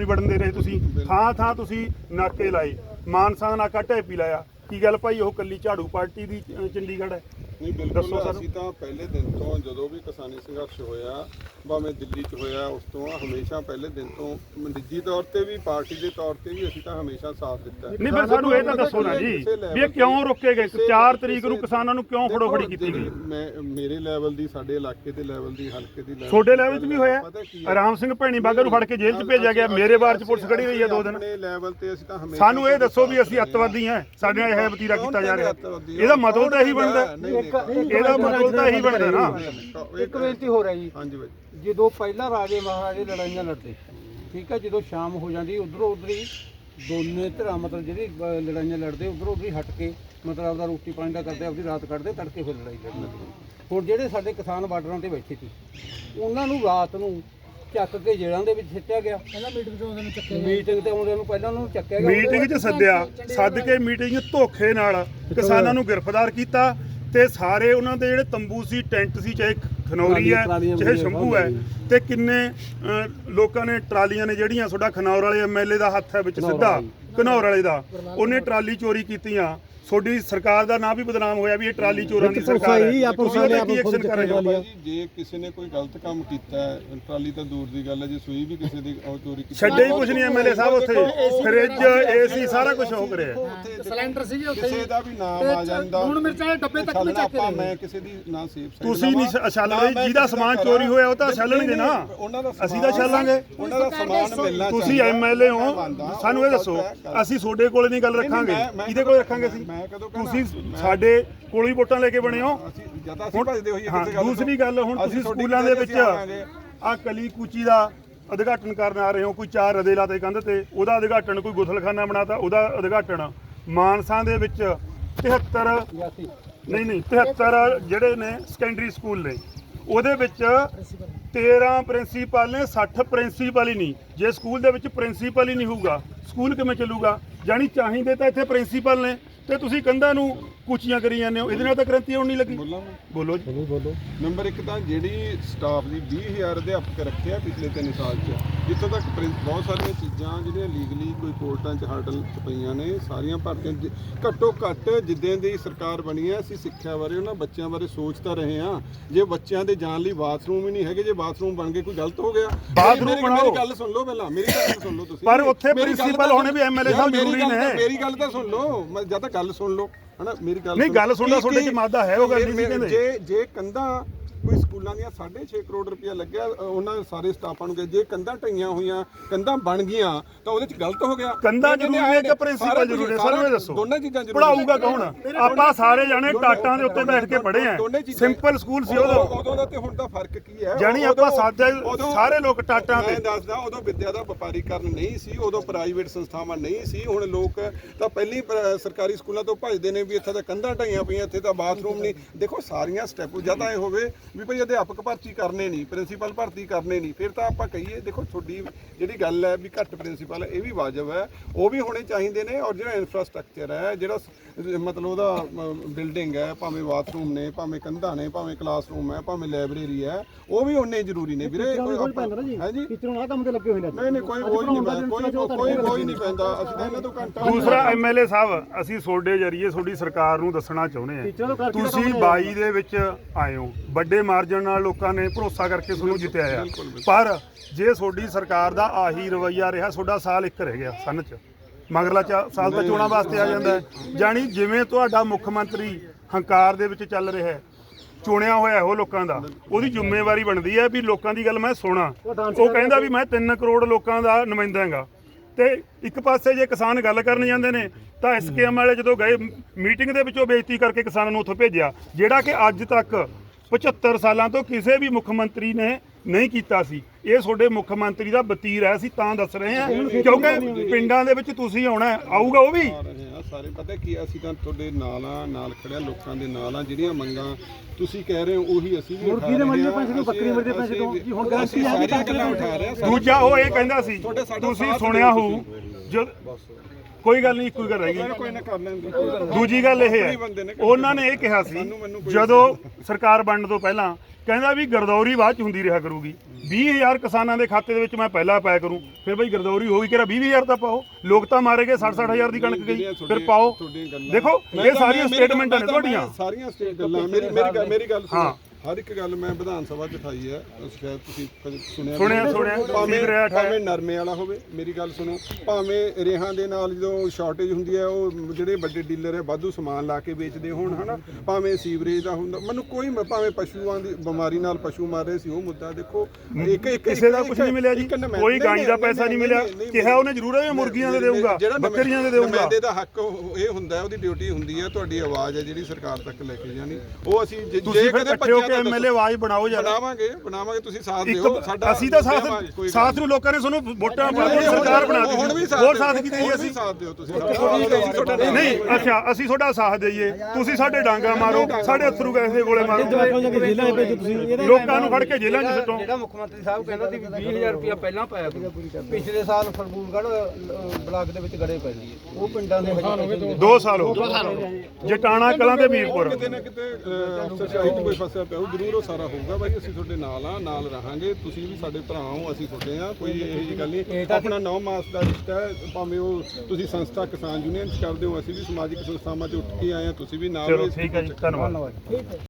ਨਹੀਂ ਵੜਨ ਦੇ ਰਹੇ ਤੁਸੀਂ। ਥਾਂ ਥਾਂ ਤੁਸੀਂ ਨਾਕੇ ਲਾਏ। ਮਾਨਸਾ ਦਾ ਨਾਕਾ ਢੈਪੀ ਲਾਇਆ। ਕੀ ਗੱਲ ਭਾਈ, ਉਹ ਕੱਲੀ ਝਾੜੂ ਪਾਰਟੀ ਦੀ ਚੰਡੀਗੜ੍ਹ ਹੈ? ਨਹੀਂ ਬਿਲਕੁਲ। ਅਸੀਂ ਤਾਂ ਪਹਿਲੇ ਦਿਨ ਤੋਂ ਜਦੋਂ ਵੀ ਕਿਸਾਨੀ ਸੰਘਰਸ਼ ਹੋਇਆ ਭਾਵੇਂ ਦਿੱਲੀ 'ਚ ਹੋਇਆ ਉਸ ਤੋਂ ਹਮੇਸ਼ਾ ਪਹਿਲੇ ਦਿਨ ਤੋਂ ਨਿੱਜੀ ਤੌਰ ਤੇ ਵੀ ਪਾਰਟੀ ਦੇ ਤੌਰ ਤੇ ਵੀ ਅਸੀਂ ਤਾਂ ਹਮੇਸ਼ਾ ਸਾਥ ਦਿੱਤਾ। ਨਹੀਂ ਫਿਰ ਸਾਨੂੰ ਇਹ ਤਾਂ ਦੱਸੋ ਨਾ ਜੀ ਵੀ ਇਹ ਕਿਉਂ ਰੋਕੇ ਗਏ 4 ਤਰੀਕ ਨੂੰ ਕਿਸਾਨਾਂ ਨੂੰ ਕਿਉਂ ਫੜੋ ਫੜੀ ਕੀਤੀ ਗਈ ਮੈਂ ਮੇਰੇ ਲੈਵਲ ਦੀ ਸਾਡੇ ਇਲਾਕੇ ਦੇ ਲੈਵਲ ਦੀ ਹਲਕੇ ਦੀ ਛੋਟੇ ਲੈਵਲ 'ਚ ਵੀ ਹੋਇਆ? ਰਾਮ ਸਿੰਘ ਭੈਣੀ ਬਾਗਾ ਨੂੰ ਫੜ ਕੇ ਜੇਲ੍ਹ 'ਚ ਭੇਜਿਆ ਗਿਆ ਮੇਰੇ ਬਾਰ 'ਚ ਪੁਲਿਸ ਖੜੀ ਹੋਈ ਹੈ ਦੋ ਦਿਨ ਆਪਣੇ ਲੈਵਲ ਤੇ ਅਸੀਂ ਤਾਂ ਹਮੇਸ਼ਾ ਸਾਨੂੰ ਇਹ ਦੱਸੋ ਵੀ ਅਸੀਂ ਅੱਤਵਾਦੀ ਹਾਂ ਸਾਡੇ ਨਾਲ ਇਹ ਵਤੀਰਾ ਕੀਤਾ ਜਾ ਰਿਹਾ ਇਹਦਾ ਮਤਲਬ ਤਾਂ ਇਹੀ ਬਣਦਾ। ਇਹਦਾ ਮਤਲਬ ਤਾਂ ਇਹੀ ਬਣਦਾ ਨਾ। ਇੱਕ ਬੇਨਤੀ ਹੋ ਰਹੀ ਜੀ। ਹਾਂਜੀ ਬਾਈ। ਜਦੋਂ ਪਹਿਲਾਂ ਰਾਜੇ ਮਹਾਰਾਜੇ ਲੜਾਈਆਂ ਲੜਦੇ ਠੀਕ ਹੈ ਜਦੋਂ ਸ਼ਾਮ ਹੋ ਜਾਂਦੀ ਉਧਰੋਂ ਉਧਰ ਹੀ ਦੋਨੇ ਧਿਰਾਂ ਮਤਲਬ ਜਿਹੜੀ ਅਹ, ਲੜਾਈਆਂ ਲੜਦੇ ਉਧਰੋਂ ਉਧਰ ਹੀ ਹਟ ਕੇ ਮਤਲਬ ਆਪਦਾ ਰੋਟੀ ਪਾਣੀ ਦਾ ਕਰਦੇ ਆਪਦੀ ਰਾਤ ਕੱਢਦੇ ਤੜਕੇ ਫਿਰ ਲੜਾਈ ਲੱਗੇ। ਹੁਣ ਜਿਹੜੇ ਸਾਡੇ ਕਿਸਾਨ ਬਾਰਡਰਾਂ ਤੇ ਬੈਠੇ ਸੀ ਉਹਨਾਂ ਨੂੰ ਰਾਤ ਨੂੰ ਚੱਕ ਕੇ ਜੇਲ੍ਹਾਂ ਦੇ ਵਿੱਚ ਸਿੱਟਿਆ ਗਿਆ। ਪਹਿਲਾਂ ਮੀਟਿੰਗ ਤੇ ਆਉਂਦੇ ਨੂੰ ਚੱਕਿਆ ਮੀਟਿੰਗ ਤੇ ਆਉਂਦੇ ਨੂੰ ਪਹਿਲਾਂ ਉਹਨਾਂ ਨੂੰ ਚੱਕਿਆ ਗਿਆ। ਮੀਟਿੰਗ 'ਚ ਸੱਦਿਆ ਸੱਦ ਕੇ ਮੀਟਿੰਗ ਧੋਖੇ ਨਾਲ ਕਿਸਾਨਾਂ ਨੂੰ ਗ੍ਰਿਫਤਾਰ ਕੀਤਾ ਤੇ ਸਾਰੇ ਉਹਨਾਂ ਦੇ ਜਿਹੜੇ ਤੰਬੂ ਸੀ ਟੈਂਟ ਸੀ ਚਾਹੇ ਖਨੌਰੀ ਹੈ ਚਾਹੇ ਸ਼ੰਭੂ ਹੈ ਤੇ ਕਿੰਨੇ ਲੋਕਾਂ ਨੇ ਟਰਾਲੀਆਂ ਨੇ ਜਿਹੜੀਆਂ ਤੁਹਾਡਾ ਖਨੌਰ ਵਾਲੇ ਐਮਐਲਏ ਦਾ ਹੱਥ ਹੈ ਵਿੱਚ ਸਿੱਧਾ ਘਨੌਰ ਵਾਲੇ ਦਾ ਉਹਨੇ ਟਰਾਲੀ ਚੋਰੀ ਕੀਤੀਆਂ। ਤੁਹਾਡੀ ਸਰਕਾਰ ਦਾ ਨਾਂ ਵੀ ਬਦਨਾਮ ਹੋਇਆ ਵੀ ਇਹ ਟਰਾਲੀ ਚੋਰਾਂ ਦੀ ਸਰਕਾਰ ਹੈ। ਤੁਸੀਂ ਉਹਦੇ ਕੀ ਐਕਸ਼ਨ ਕਰ ਰਹੇ ਹੋ ਜੀ ਜੇ ਕਿਸੇ ਨੇ ਕੋਈ ਗਲਤ ਕੰਮ ਕੀਤਾ ਹੈ ਟਰਾਲੀ ਤਾਂ ਦੂਰ ਦੀ ਗੱਲ ਹੈ ਜੇ ਸੂਈ ਵੀ ਕਿਸੇ ਦੀ ਉਹ ਚੋਰੀ ਕੀਤੀ ਛੱਡੇ ਹੀ ਕੁਝ ਨਹੀਂ ਐਮਐਲਏ ਸਾਹਿਬ ਉੱਥੇ। ਫ੍ਰਿਜ ਏਸੀ ਸਾਰਾ ਕੁਝ ਹੋ ਰਿਹਾ ਸਿਲੰਡਰ ਸੀਗੇ ਉੱਥੇ ਕਿਸੇ ਦਾ ਵੀ ਨਾਮ ਆ ਜਾਂਦਾ। ਲੂਣ ਮਿਰਚਾਂ ਦੇ ਡੱਬੇ ਤੱਕ ਵੀ ਛੱਲਣਾ ਚੱਕ ਆਪਾਂ ਲੈ ਮੈਂ ਕਿਸੇ ਦੀ ਨਾ ਸੇਫ ਸਾਈਡ ਤੁਸੀਂ ਨਹੀਂ ਛ- ਛੱਲ ਰਹੇ ਜਿਹਦਾ ਸਮਾਨ ਚੋਰੀ ਹੋਇਆ ਉਹ ਤਾਂ ਛੱਲਣਗੇ ਨਾ। ਅਸੀਂ ਤਾਂ ਛੱਲਾਂਗੇ। ਉਹਨਾਂ ਦਾ ਸਮਾਨ ਮਿਲਣਾ ਤੁਸੀਂ ਐਮਐਲਏ ਹੋ ਸਾਨੂੰ ਇਹ ਦੱਸੋ ਅਸੀਂ ਤੁਹਾਡੇ ਕੋਲੇ ਨਹੀਂ ਗੱਲ ਰੱਖਾਂਗੇ। ਕਿਹਦੇ ਕੋਲੇ ਰੱਖਾਂਗੇ ਅਸੀਂ। ਮੈਂ ਕਦੋਂ ਕਹਿਣਾ? ਤੁਸੀਂ ਸਾਡੇ ਕੋਲੋਂ ਹੀ ਵੋਟਾਂ ਲੈ ਕੇ ਬਣੇ ਹੋ। ਅਸੀਂ ਜਦ ਅਸੀਂ ਭੱਜਦੇ ਹੋਈਏ ਹਾਂ ਕਿਸੇ ਗੱਲ ਤੋਂ ਦੂਸਰੀ ਗੱਲ ਹੁਣ ਤੁਸੀਂ ਸਕੂਲਾਂ ਦੇ ਵਿੱਚ। ਆ ਕਲੀ ਕੂਚੀ ਦਾ ਉਦਘਾਟਨ ਕਰਨ ਆ ਰਹੇ ਹੋ ਕੋਈ ਚਾਰ ਰਦੇ ਲਾਤੇ ਕੰਧ ਤੇ ਉਹਦਾ ਉਦਘਾਟਨ ਕੋਈ ਗੁਸਲਖਾਨਾ ਬਣਾਤਾ ਉਹਦਾ ਉਦਘਾਟਨ ਮਾਨਸਾ ਦੇ ਵਿੱਚ 73 ਨਹੀਂ ਨਹੀਂ 73 ਜਿਹੜੇ ਨੇ ਸੈਕੰਡਰੀ ਸਕੂਲ ਨੇ ਉਹਦੇ ਵਿੱਚ 13 ਪ੍ਰਿੰਸੀਪਲ ਨੇ 60 ਪ੍ਰਿੰਸੀਪਲ ਹੀ ਨਹੀਂ। ਜੇ ਸਕੂਲ ਦੇ ਵਿੱਚ ਪ੍ਰਿੰਸੀਪਲ ਹੀ ਨਹੀਂ ਹੋਊਗਾ ਸਕੂਲ ਕਿਵੇਂ ਚੱਲੂਗਾ? ਜਾਨੀ ਚਾਹੀਦੇ ਤਾਂ ਇੱਥੇ ਪ੍ਰਿੰਸੀਪਲ ਨੇ। ਤੇ ਤੁਸੀਂ ਕੰਧਾਂ ਨੂੰ ਕੁਚੀਆਂ ਕਰੀ ਜਾਂਦੇ ਹੋ ਇਹਦੇ ਨਾਲ ਤਾਂ ਕ੍ਰਾਂਤੀ ਹੋਣੀ ਲੱਗੀ। ਬੋਲਾਂ ਮੈਂ? ਬੋਲੋ ਜੀ। ਨੰਬਰ 1 ਤਾਂ ਜਿਹੜੀ ਸਟਾਫ ਦੀ 20000 ਅਧਿਆਪਕ ਰੱਖਿਆ ਪਿਛਲੇ 3 ਸਾਲ 'ਚ ਜਿੱਥੋਂ ਤੱਕ ਪ੍ਰਿੰ- ਬਹੁਤ ਸਾਰੀਆਂ ਚੀਜ਼ਾਂ ਜਿਹੜੀਆਂ ਲੀਗਲੀ ਕੋਈ ਕੋਰਟਾਂ 'ਚ ਹਰਡਲ 'ਚ ਪਈਆਂ ਨੇ ਸਾਰੀਆਂ ਭਰਤੀਆਂ ਜ- ਘੱਟੋ ਘੱਟ ਜਿੱਦਾਂ ਦੀ ਸਰਕਾਰ ਬਣੀ ਹੈ ਅਸੀਂ ਸਿੱਖਿਆ ਬਾਰੇ ਉਹਨਾਂ ਬੱਚਿਆਂ ਬਾਰੇ ਸੋਚ ਤਾਂ ਰਹੇ ਹਾਂ। ਜੇ ਬੱਚਿਆਂ ਦੇ ਜਾਣ ਲਈ ਬਾਥਰੂਮ ਹੀ ਨਹੀਂ ਹੈਗੇ ਜੇ ਬਾਥਰੂਮ ਬਣ ਗਏ ਕੋਈ ਗਲਤ ਹੋ ਗਿਆ। ਬਾਥਰੂਮ ਮੇਰੀ- ਬਣਾਓ। ਮੇਰੀ ਗੱਲ ਸੁਣ ਲਓ ਪਹਿਲਾਂ ਮੇਰੀ ਗੱਲ ਸੁਣ ਲਓ ਤੁਸੀਂ। ਪਰ ਉੱਥੇ ਮੇਰੀ ਗੱਲ ਪ੍ਰਿੰਸੀਪਲ ਤਾਂ- ਹੋਣੇ ਵੀ ਐਮਐਲਏ ਸਾਹਿਬ ਯਾਰ, ਮੇਰੀ ਜ਼ਰੂਰੀ ਗੱਲ ਤਾਂ- ਨੇ। ਮੇਰੀ ਗੱਲ ਤਾਂ ਸੁਣ ਲਓ ਮੈਂ ਜਾਂ ਤਾਂ ਗੱਲ ਸੁਣ ਲਓ। ਹਨਾ ਮੇਰੀ ਗੱਲ ਨਹੀਂ, ਗੱਲ ਸੁਣਨਾ ਕੀ- ਤੁਹਾਡੇ 'ਚ ਮਾਦਾ ਹੈ, ਉਹ ਗੱਲ ਨਹੀਂ ਕਹਿੰਦੇ। ਜੇ ਜੇ ਕੰਧਾਂ ਕੋਈ ਸਕੂਲਾਂ ਦੀਆਂ 6.5 ਕਰੋੜ ਰੁਪਇਆ ਲੱਗਿਆ ਉਹਨਾਂ ਸਾਰੇ ਸਟਾਫਾਂ ਨੂੰ ਜੇ ਕੰਧਾਂ ਢਈਆਂ ਹੋਈਆਂ ਕੰਧਾਂ ਬਣ ਗਈਆਂ ਤਾਂ ਉਹਦੇ ਚ ਗਲਤ ਹੋ ਗਿਆ। ਕੰਧਾਂ ਜ਼ਰੂਰੀ ਨੇ ਕਿ ਪ੍ਰਿੰਸੀਪਲ ਜ਼ਰੂਰੀ ਨੇ ਸਾਰਾ ਇਹ ਦੱਸੋ। ਦੋਨਾਂ ਚੀਜ਼ਾਂ ਜ਼ਰੂਰੀ ਪੜਾਊਗਾ ਕੌਣ? ਆਪਾਂ ਸਾਰੇ ਜਾਣੇ ਟਾਟਾਂ ਦੇ ਉੱਤੇ ਬੈਠ ਕੇ ਪੜ੍ਹੇ ਆ। ਸਿੰਪਲ ਸਕੂਲ ਸੀ ਉਦੋਂ ਉਦੋਂ ਦਾ ਤੇ ਹੁਣ ਦਾ ਫ਼ਰਕ ਕੀ ਹੈ? ਉਦੋਂ- ਆਪਾਂ ਉਦੋਂ- ਸਾਰੇ ਲੋਕ ਟਾਟਾਂ ਮੈਂ ਤੇ ਦੱਸਦਾ ਉਦੋਂ ਵਿਦਿਆ ਦਾ ਵਪਾਰੀਕਰਨ ਨਹੀਂ ਸੀ ਉਦੋਂ ਪ੍ਰਾਈਵੇਟ ਸੰਸਥਾਵਾਂ ਨਹੀਂ ਸੀ ਹੁਣ ਲੋਕ ਤਾਂ ਪਹਿਲੀ ਸਰਕਾਰੀ ਸਕੂਲਾਂ ਤੋਂ ਭੱਜਦੇ ਨੇ ਵੀ ਇੱਥੇ ਤਾਂ ਕੰਧਾਂ ਢਾਈਆਂ ਪਈਆਂ ਇੱਥੇ ਤਾਂ ਬਾਥਰੂਮ ਨਹੀਂ। ਦੇਖੋ ਸਾਰੀਆਂ ਸਟੈਪ ਜਾਂ ਤਾਂ ਇਹ ਹੋਵੇ ਵੀ ਭਈ ਅਧਿਆਪਕ ਭਰਤੀ ਕਰਨੇ ਨਹੀਂ ਪ੍ਰਿੰਸੀਪਲ ਭਰਤੀ ਕਰਨੇ ਨਹੀਂ ਫਿਰ ਤਾਂ ਆਪਾਂ ਕਹੀਏ ਦੇਖੋ ਤੁਹਾਡੀ ਜਿਹੜੀ ਗੱਲ ਹੈ ਵੀ ਘੱਟ ਪ੍ਰਿੰਸੀਪਲ ਇਹ ਵੀ ਵਾਜਬ ਹੈ ਉਹ ਵੀ ਹੋਣੇ ਚਾਹੀਦੇ ਨੇ ਔਰ ਜਿਹੜਾ ਇਨਫਰਾਸਟ੍ਰਕਚਰ ਹੈ ਜਿਹੜਾ ਮਤਲਬ ਉਹਦਾ ਬਿਲਡਿੰਗ ਹੈ ਭਾਵੇਂ ਬਾਥਰੂਮ ਨੇ ਭਾਵੇਂ ਕੰਧਾਂ ਨੇ ਭਾਵੇਂ ਕਲਾਸਰੂਮ ਹੈ ਭਾਵੇਂ ਲਾਇਬ੍ਰੇਰੀ ਹੈ ਉਹ ਵੀ ਉਨੇ ਜ਼ਰੂਰੀ ਨੇ ਵੀਰੇ ਹੈ ਜੀ? ਟੀਚਰ ਨੂੰ ਆ ਕੰਮ ਤੇ ਲੱਗੇ ਹੋਏ ਨੇ ਨਹੀਂ ਨਹੀਂ ਕੋਈ ਕੋਈ ਨਹੀਂ ਪੈਂਦਾ, ਕੋਈ ਕੋਈ ਕੋਈ ਨਹੀਂ ਪੈਂਦਾ। ਅਸੀਂ ਤਾਂ ਇਹਨਾਂ ਤੋਂ ਘੰਟਾ ਦੂਸਰਾ ਐਮਐਲਏ ਸਾਹਿਬ ਅਸੀਂ ਤੁਹਾਡੇ ਜਰੀਏ ਤੁਹਾਡੀ ਸਰਕਾਰ ਨੂੰ ਦੱਸਣਾ ਚਾਹੁੰਦੇ ਆ ਤੁਸੀਂ 22 ਦੇ ਵਿੱਚ ਆਏ ਹੋ ਵੱਡੇ ਮਾਰਜਨ ਨਾਲ ਲੋਕਾਂ ਨੇ ਭਰੋਸਾ ਕਰਕੇ ਤੁਹਾਨੂੰ ਜਿੱਤਿਆ ਆ। ਪਰ ਜੇ ਤੁਹਾਡੀ ਸਰਕਾਰ ਦਾ ਆਹੀ ਰਵਈਆ ਰਿਹਾ ਤੁਹਾਡਾ ਸਾਲ ਇੱਕ ਰਹਿ ਗਿਆ ਸਨ ਚ। ਮਗਰਲਾ ਚਾ- ਸਾਲ ਤਾਂ ਚੋਣਾਂ ਵਾਸਤੇ ਆ ਜਾਂਦਾ ਹੈ। ਜਾਣੀ ਜਿਵੇਂ ਤੁਹਾਡਾ ਮੁੱਖ ਮੰਤਰੀ ਹੰਕਾਰ ਦੇ ਵਿੱਚ ਚੱਲ ਰਿਹਾ ਹੈ ਚੁਣਿਆ ਹੋਇਆ ਉਹ ਲੋਕਾਂ ਦਾ ਉਹਦੀ ਜ਼ਿੰਮੇਵਾਰੀ ਬਣਦੀ ਹੈ ਵੀ ਲੋਕਾਂ ਦੀ ਗੱਲ ਮੈਂ ਸੁਣਾ। ਉਹ ਕਹਿੰਦਾ ਵੀ ਮੈਂ 3 ਕਰੋੜ ਲੋਕਾਂ ਦਾ ਨੁਮਾਇੰਦਾ ਹਾਂਗਾ। ਤੇ ਇੱਕ ਪਾਸੇ ਜੇ ਕਿਸਾਨ ਗੱਲ ਕਰਨ ਜਾਂਦੇ ਨੇ ਤਾਂ ਐਸਕੇਐਮ ਵਾਲੇ ਜਦੋਂ ਗਏ ਮੀਟਿੰਗ ਦੇ ਵਿੱਚੋਂ ਬੇਇੱਜ਼ਤੀ ਕਰਕੇ ਕਿਸਾਨਾਂ ਨੂੰ ਉੱਥੋਂ ਭੇਜਿਆ ਜਿਹੜਾ ਕਿ ਅੱਜ ਤੱਕ 75 ਸਾਲਾਂ ਤੋਂ ਕਿਸੇ ਵੀ ਮੁੱਖ ਮੰਤਰੀ ਨੇ ਨਹੀਂ ਕੀਤਾ ਸੀ। ਇਹ ਤੁਹਾਡੇ ਮੁੱਖ ਮੰਤਰੀ ਦਾ ਵਤੀਰ ਹੈ ਅਸੀਂ ਤਾਂ ਦੱਸ ਰਹੇ ਹਾਂ। ਕਿਉਂਕਿ ਪਿੰਡਾਂ ਦੇ ਵਿੱਚ ਤੁਸੀਂ ਆਉਣਾ ਹੈ, ਆਊਗਾ ਉਹ ਵੀ? ਸਾਰੇ ਪਤਾ ਕੀ ਅਸੀਂ ਤਾਂ ਤੁਹਾਡੇ ਨਾਲ ਆ ਨਾਲ ਖੜਿਆ ਲੋਕਾਂ ਦੇ ਨਾਲ ਆ ਜਿਹੜੀਆਂ ਮੰਗਾਂ ਤੁਸੀਂ ਕਹਿ ਰਹੇ ਹੋ ਉਹੀ ਅਸੀਂ ਵੀ ਮੁਰਗੀ ਦੇ ਮਰੀ ਦੇ ਪੈਸੇ ਤੋਂ ਬੱਕਰੀ ਮਰੀ ਦੇ ਪੈਸੇ ਤੋਂ ਜੀ ਹੁਣ ਗਾਰੰਟੀ ਆ ਸਾਰੀਆਂ ਗੱਲਾਂ ਉਠਾ ਰਹੇ ਆ ਦੂਜਾ ਉਹ ਇਹ ਕਹਿੰਦਾ ਸੀ ਤੁਸੀਂ ਸੁਣਿਆ ਹੋਊ ਜਦ ਕੋਈ ਗੱਲ ਨਹੀਂ ਇੱਕੋ ਹੀ ਗੱਲ ਰਹਿ ਗਈ ਕੋਈ ਨਾ ਕਰ ਲੈਂਦੇ ਦੂਜੀ ਗੱਲ ਇਹ ਹੈ ਉਹਨਾਂ ਨੇ ਇਹ ਕਿਹਾ ਸੀ ਜਦੋਂ ਸਰਕਾਰ ਬਣਨ ਤੋਂ ਪਹਿਲਾਂ ਕਹਿੰਦਾ ਵੀ ਗਰਦੌਰੀ ਬਾਅਦ ਚ ਹੁੰਦੀ ਰਿਹਾ ਕਰੂਗੀ। 20000 ਕਿਸਾਨਾਂ ਦੇ ਖਾਤੇ ਦੇ ਵਿੱਚ ਮੈਂ ਪਹਿਲਾਂ ਪਾਇਆ ਕਰੂੰ ਫਿਰ ਬਈ ਗਰਦੌਰੀ ਹੋਈ ਕਿਹੜਾ 20000 ਤਾਂ ਪਾਓ। ਲੋਕ ਤਾਂ ਮਾਰੇ ਗਏ 60 60000 ਦੀ ਕਣਕ ਗਈ ਫਿਰ ਪਾਓ। ਦੇਖੋ ਇਹ ਸਾਰੀਆਂ ਸਟੇਟਮੈਂਟਾਂ ਨੇ ਤੁਹਾਡੀਆਂ। ਸਾਰੀਆਂ ਸਟੇਟ ਗੱਲਾਂ ਮੇਰੀ ਮੇਰੀ ਗੱਲ ਸੁਣੋ ਹਾਂ। ਹਰ ਇੱਕ ਗੱਲ ਮੈਂ ਵਿਧਾਨ ਸਭਾ ਚ ਉਠਾਈ ਹੈ ਸ਼ਾਇਦ ਤੁਸੀਂ ਕਦੇ ਸੁਣਿਆ ਵੀ ਸੁਣਿਆ- ਨਹੀਂ। ਸੁਣਿਆ, ਭਾਵੇਂ ਠੀਕ ਰਿਹਾ। ਭਾਵੇਂ ਨਰਮੇ ਵਾਲਾ ਹੋਵੇ ਮੇਰੀ ਗੱਲ ਸੁਣੋ। ਭਾਵੇਂ ਰੇਹਾਂ ਦੇ ਨਾਲ ਜਦੋਂ ਸ਼ਾਰਟੇਜ ਹੁੰਦੀ ਹੈ ਉਹ ਜਿਹੜੇ ਵੱਡੇ ਡੀਲਰ ਹੈ ਵਾਧੂ ਸਮਾਨ ਲਾ ਕੇ ਵੇਚਦੇ ਹੋਣ ਹਨਾ? ਭਾਵੇਂ ਸੀਵਰੇਜ ਦਾ ਹੁੰਦਾ ਮੈਨੂੰ ਕੋਈ ਮ- ਭਾਵੇਂ ਪਸ਼ੂਆਂ ਦੀ ਬਿਮਾਰੀ ਨਾਲ ਪਸ਼ੂ ਮਰ ਰਹੇ ਸੀ ਉਹ ਮੁੱਦਾ ਦੇਖੋ। ਇੱਕ ਇੱਕ ਕਿਸੇ ਦਾ ਇੱਕ- ਕੁਝ ਨਹੀਂ ਮਿਲਿਆ ਜੀ। ਇੱਕ ਕੋਈ ਗਾਈ ਦਾ ਨਹੀਂ, ਪੈਸਾ ਨਹੀਂ ਨਹੀਂ, ਮਿਲਿਆ। ਨਹੀਂ, ਨਹੀਂ, ਕਿਹਾ ਉਹਨੇ ਜ਼ਰੂਰ ਹੈ ਮੁਰਗੀਆਂ ਦੇ ਦੇਊਗਾ ਜਿਹੜਾ ਬੱਕਰੀਆਂ ਦੇ ਦੇਊਗਾ। ਨੁਮਾਇੰਦੇ ਦਾ ਹੱਕ ਉਹ- ਇਹ ਹੁੰਦਾ ਹੈ, ਉਹਦੀ ਡਿਊਟੀ ਹੁੰਦੀ ਹੈ ਤੁਹਾਡੀ ਆਵਾਜ਼ ਹੈ ਜਿਹੜੀ ਸਰਕਾਰ ਤੱਕ ਲੈ ਕੇ ਜਾਣੀ। ਉਹ ਅਸੀਂ ਜੇ ਤੁਸੀਂ ਫਿਰ ਕਦੇ ਇਕੱਠੇ ਹੋ ਕੇ ਭੱਜਿਆ ਤਾਂ ਐਮਐਲਏ ਆਵਾਜ਼ ਬਣਾਓ ਯਾਰ। ਬਣਾਵਾਂਗੇ ਬਣਾਵਾਂਗੇ ਤੁਸੀਂ ਸਾਥ ਦਿਓ ਸਾਡਾ ਅਸੀਂ ਤਾਂ ਸਾਥ ਸਾਥ ਨੂੰ ਲੋਕਾਂ ਨੇ ਤੁਹਾਨੂੰ ਵੋਟਾਂ ਪਾ ਕੇ ਸਰਕਾਰ ਬਣਾ ਦਿੱਤੀ। ਹੁਣ ਵੀ ਸਾਥ ਹੋਰ ਸਾਥ ਕੀ ਦੇਈਏ ਅਸੀਂ? ਸਾਥ ਦਿਓ ਤੁਸੀਂ ਨਹੀਂ ਅੱਛਾ ਅਸੀਂ ਤੁਹਾਡਾ ਸਾਥ ਦਈਏ। ਤੁਸੀਂ ਸਾਡੇ ਡਾਂਗਾ ਮਾਰੋ ਸਾਡੇ ਅਥਰੂ ਗੈਸ ਦੇ ਗੋਲੇ ਮਾਰੋ। ਲੋਕਾਂ ਨੂੰ ਫੜ ਕੇ ਜੇਲ੍ਹਾਂ 'ਚ ਸਿੱਟੋ। ਜਿਹੜਾ ਮੁੱਖ ਮੰਤਰੀ ਸਾਹਿਬ ਕਹਿੰਦਾ ਸੀ ਵੀ 20000 ਰੁਪਇਆ ਪਹਿਲਾਂ ਪਾਇਆ ਕਰੋ ਪਿਛਲੇ ਸਾਲ ਫਰਗੂਨਗੜ੍ਹ ਅ, ਬਲਾਕ ਦੇ ਵਿੱਚ ਗੜੇ ਪੈ ਜੀ ਉਹ ਪਿੰਡਾਂ ਦੇ ਹਜੇ 2 ਸਾਲ ਹੋ ਗਏ। ਜਟਾਣਾ ਕਲਾਂ ਤੇ ਮੀਰਪੁਰ। ਕਿਤੇ ਨਾ ਕਿਤੇ 'ਚ ਕੋਈ ਫਸਿਆ ਪਿਆ ਉਹ ਜ਼ਰੂਰ ਉਹ ਸਾਰਾ ਹੋਊਗਾ ਬਾਈ ਅਸੀਂ ਤੁਹਾਡੇ ਨਾਲ ਆ ਨਾਲ ਰਹਾਂਗੇ। ਤੁਸੀਂ ਵੀ ਸਾਡੇ ਭਰਾ ਹੋ ਅਸੀਂ ਤੁਹਾਡੇ ਆ ਕੋਈ ਇਹੋ ਜਿਹੀ ਗੱਲ ਨਹੀਂ। ਆਪਣਾ 9 ਮਾਸ ਦਾ ਰਿਸ਼ਤਾ ਹੈ ਭਾਵੇਂ ਉਹ ਤੁਸੀਂ ਸੰਸਥਾ ਕਿਸਾਨ ਯੂਨੀਅਨ 'ਚ ਕਰਦੇ ਹੋ ਅਸੀਂ ਵੀ ਸਮਾਜਿਕ ਸੰਸਥਾਵਾਂ 'ਚ ਉੱਠ ਕੇ ਆਏ ਆ ਤੁਸੀਂ ਵੀ ਨਾਲ ਚਲੋ ਹੋ। ਠੀਕ ਹੈ ਜੀ ਧੰਨਵਾਦ।